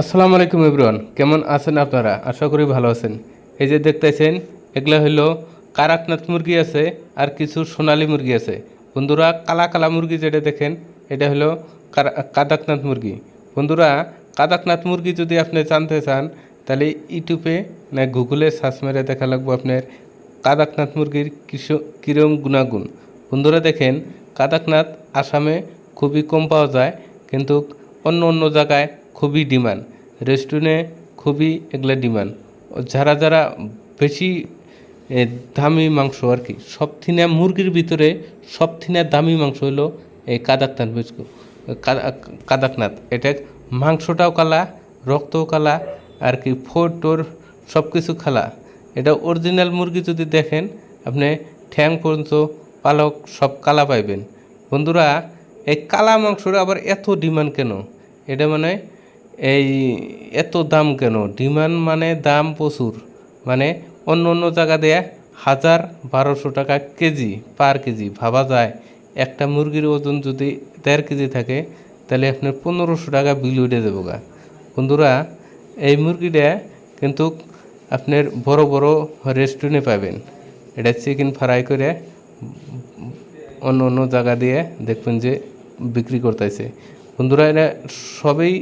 আসসালামু আলাইকুম এভরিওয়ান, কেমন আছেন আপনারা? আশা করি ভালো আছেন। এই যে দেখতেছেন, এগুলা হলো কারাকনাথ মুরগি আছে আর কিছু সোনালী মুরগি আছে। বন্ধুরা, কালা কালা মুরগি যেটা দেখেন, এটা হলো কাদাকনাথ মুরগি। বন্ধুরা, কাদাকনাথ মুরগি যদি আপনি জানতে চান, তাহলে ইউটিউবে না গুগলে সার্চ মেরে দেখা লাগবো আপনার কাদাকনাথ মুরগির কিছু কিরম গুণাগুণ। বন্ধুরা দেখেন, কাদাকনাথ আসামে খুবই কম পাওয়া যায়, কিন্তু অন্য অন্য জায়গায় খুবই ডিমান্ড। রেস্টুরেন্টে খুবই এগুলা ডিমান্ড। যারা যারা বেশি দামি মাংস আর কি সব থিনে মুরগির ভিতরে সব থিনে দামি মাংস হলো এই কাদাকনাথ বিস্কু কাদাকনাথ। এটা মাংসটাও কালা, রক্তও কালা, আর কি ফোর টোর সব কিছু খালা এটা অরিজিনাল মুরগি যদি দেখেন, আপনি ঠ্যাং পর্যন্ত পালক সব কালা পাইবেন। বন্ধুরা, এই কালা মাংসর আবার এত ডিমান্ড কেন? এটা মানে এই এত দাম কেন? ডিমান্ড মানে দাম প্রচুর। মানে অন্য অন্য জায়গা দেয়া হাজার বারোশো টাকা কেজি পার কেজি ভাবা যায়। একটা মুরগির ওজন যদি দেড় কেজি থাকে, তাহলে আপনার পনেরোশো টাকা বিল উঠে দেবো গা। বন্ধুরা, এই মুরগিটা কিন্তু আপনার বড় বড় রেস্টুরেন্টে পাবেন। এটা চিকেন ফ্রাই করে অন্য অন্য জায়গা দিয়ে দেখবেন যে বিক্রি করতেছে। বন্ধুরা, এটা সবই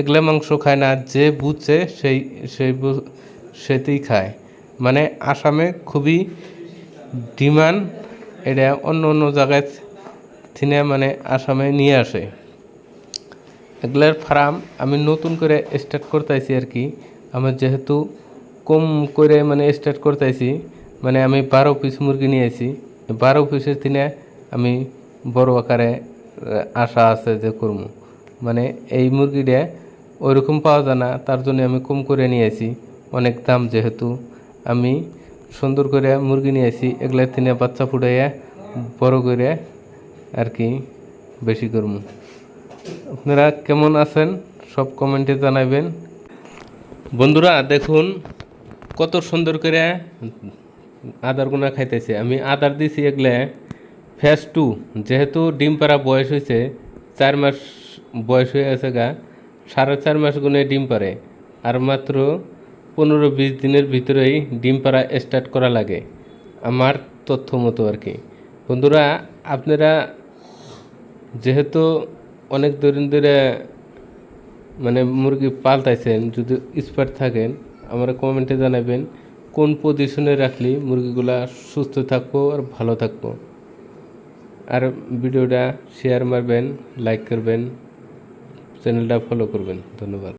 এগুলা মাংস খায় না, যে বুঝছে সেই সেই সেটাই খায়। মানে আসামে খুবই ডিমান্ড, এটা অন্য অন্য জায়গায় থিনে মানে আসামে নিয়ে আসে। এগুলার ফার্ম আমি নতুন করে স্টার্ট করতেছি আর কি। আমার যেহেতু কম করে মানে স্টার্ট করতেছি মানে আমি বারো পিস মুরগি নিয়ে নিয়েছি বারো পিসের দিনে আমি বড় আকারে আশা আছে যে করব মানে এই মুরগিটা ওইরকম পাওয়া যায় না। তার জন্য আমি কম করে নিয়েছি অনেক দাম যেহেতু। আমি সুন্দর করে মুরগি নিয়েছি এগুলা দিনে বাচ্চা ফুটাইয়া বড় করে আর কি বেশি করব। আপনারা কেমন আছেন? সব কমেন্টে জানাবেন। বন্ধুরা, দেখুন কত সুন্দর করে আদার গুণা খাইতেছে। আমি আদার দিছি এগুলা ফেস টু। যেহেতু ডিম পাড়া বয়স হয়েছে চার মাস বয়স হয়ে আছে গা। সাড়ে চার মাস গুনে ডিম পারে আর মাত্র পনেরো বিশ দিনের ভিতরেই ডিম পাড়া স্টার্ট করা লাগে, আমার তথ্য মতো আর কি। বন্ধুরা, আপনারা যেহেতু অনেক দিন ধরে মানে মুরগি পাল্টাইছেন যদি এক্সপার্ট থাকেন, আমরা কমেন্টে জানাবেন কোন পজিশনে রাখলে মুরগিগুলা সুস্থ থাকব আর ভালো থাকব। আর ভিডিওটা শেয়ার মারবেন লাইক করবেন। চ্যানেলটা ফলো করবেন। ধন্যবাদ।